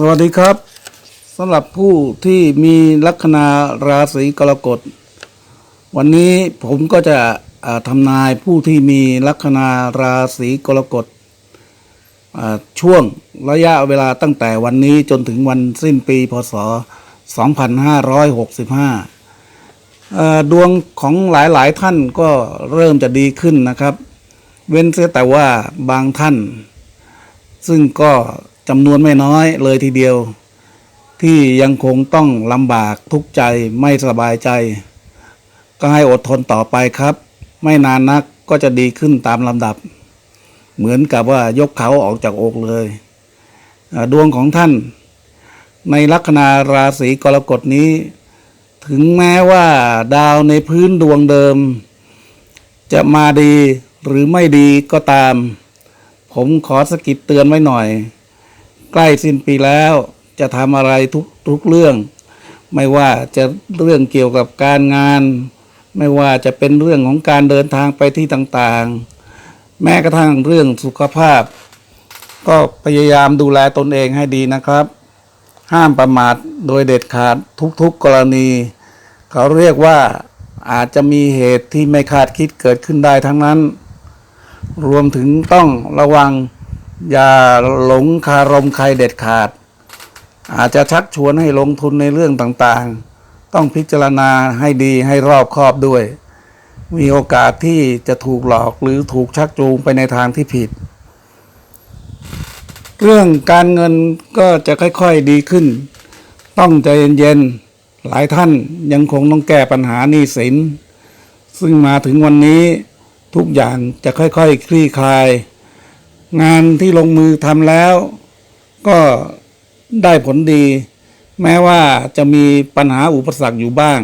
สวัสดีครับสำหรับผู้ที่มีลัคนาราศีกรกฎ วันนี้ผมก็จะทำนายผู้ที่มีลัคนาราศีกรกฎช่วงระยะเวลาตั้งแต่วันนี้จนถึงวันสิ้นปีพศ 2565 ดวงของหลายๆท่านก็เริ่มจะดีขึ้นนะครับ เว้นเสียแต่ว่าบางท่าน ซึ่งก็ จำนวนไม่น้อยเลยทีเดียว ที่ยังคงต้องลำบากทุกข์ใจไม่สบายใจ ก็ให้อดทนต่อไปครับ ไม่นานนักก็จะดีขึ้นตามลำดับ เหมือนกับว่ายกเขาออกจากอกเลย ดวงของท่าน ในลัคนาราศีกรกฎนี้ ถึงแม้ว่าดาวในพื้นดวงเดิม จะมาดีหรือไม่ดีก็ตาม ผมขอสกิดเตือนไว้หน่อย ใกล้สิ้นปีแล้วจะทำอะไรทุกทุกเรื่อง ไม่ว่าจะเรื่องเกี่ยวกับการงาน ไม่ว่าจะเป็นเรื่องของการเดินทางไปที่ต่างๆ แม้กระทั่งเรื่องสุขภาพ ก็พยายามดูแลตนเองให้ดีนะครับ ห้ามประมาทโดยเด็ดขาดทุกๆกรณี เขาเรียกว่าอาจจะมีเหตุที่ไม่คาดคิดเกิดขึ้นได้ทั้งนั้น รวมถึงต้องระวัง อย่าหลงคารมใครเด็ดขาด อาจจะชักชวนให้ลงทุนในเรื่องต่างๆ ต้องพิจารณาให้ดีให้รอบคอบด้วย มีโอกาสที่จะถูกหลอกหรือถูกชักจูงไปในทางที่ผิด เรื่องการเงินก็จะค่อยๆดีขึ้น ต้องใจเย็นๆหลายท่านยังคงต้องแก้ปัญหาหนี้สิน ซึ่งมาถึงวันนี้ทุกอย่างจะค่อยๆคลี่คลาย งานที่ลงมือทำแล้ว ก็ได้ผลดี แม้ว่าจะมีปัญหาอุปสรรคอยู่บ้าง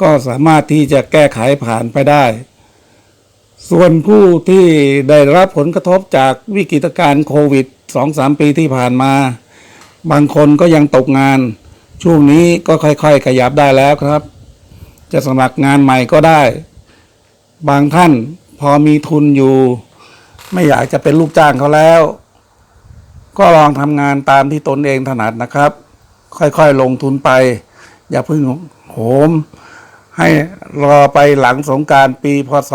ก็สามารถที่จะแก้ไขผ่านไปได้ ส่วนผู้ที่ได้รับผลกระทบจากวิกฤตการณ์โควิด 2-3 ปีที่ผ่านมา บางคนก็ยังตกงาน ช่วงนี้ก็ค่อยๆ ขยับได้แล้วครับ จะสมัครงานใหม่ก็ได้ บางท่านพอมีทุนอยู่ ไม่อยากจะเป็นลูกจ้างเขาแล้ว ก็ลองทำงานตามที่ตนเองถนัดนะครับ ค่อยๆลงทุนไป อย่าเพิ่งโหม ให้รอไปหลังสงการปีพศ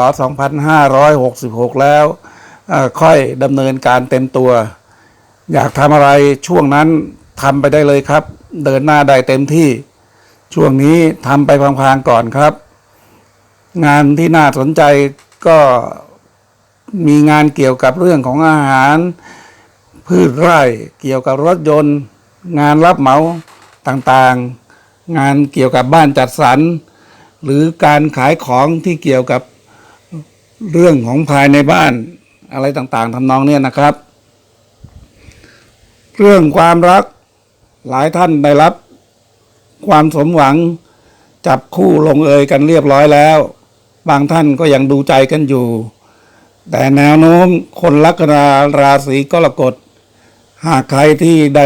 2566 แล้วค่อยดำเนินการเต็มตัว อยากทำอะไรช่วงนั้นทำไปได้เลยครับ เดินหน้าได้เต็มที่ ช่วงนี้ทำไปพลางๆก่อนครับ งานที่น่าสนใจก็ มีงานเกี่ยวกับเรื่องของอาหาร พืชไร่เกี่ยวกับรถยนต์ งานรับเหมาต่างๆ งานเกี่ยวกับบ้านจัดสรร หรือการขายของที่เกี่ยวกับเรื่องของภายในบ้านอะไรต่างๆทำนองเนี้ยนะครับ เรื่องความรักหลายท่านได้รับ ความสมหวังจับคู่ลงเอยกันเรียบร้อยแล้ว บางท่านก็ยังดูใจกันอยู่ แต่แนวโน้มคนลัคนาราศีกรกฎหากใครที่ได้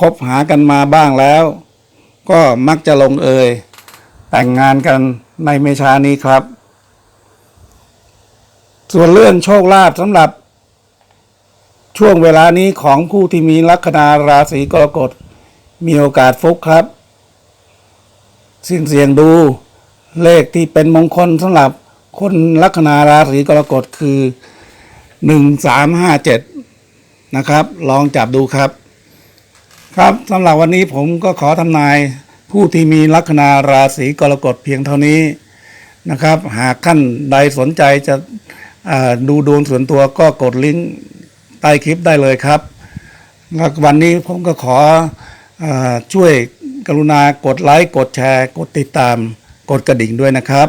คบหากันมาบ้างแล้ว ก็มักจะลงเอยแต่งงานกันในเมชานี้ครับ ส่วนเรื่องโชคลาภสำหรับ ช่วงเวลานี้ของผู้ที่มีลัคนาราศีกรกฎมีโอกาสฟุกครับ สิ้นเสียงดูเลขที่เป็นมงคลสำหรับ คนลัคนาราศีกรกฎคือหนึ่งสามห้าเจ็ดนะครับ ลองจับดูครับ ครับสำหรับวันนี้ผมก็ขอทำนายผู้ที่มีลัคนาราศีกรกฎเพียงเท่านี้นะครับ หากท่านใดสนใจจะดูดวงส่วนตัวก็กดลิงก์ใต้คลิปได้เลยครับแล้ววันนี้ผมก็ขออช่วยกรุณากดไลค์ กดแชร์ กดติดตาม กดกระดิ่งด้วยนะครับ